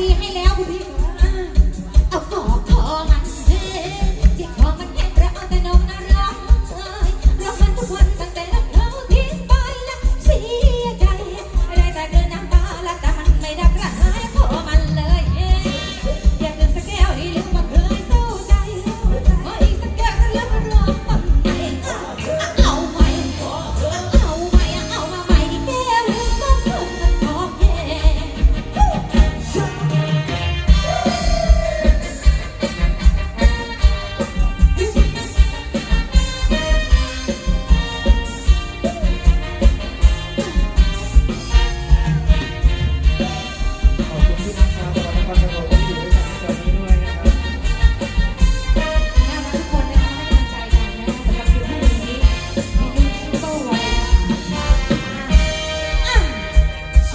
จีให้แล้วคุณพี่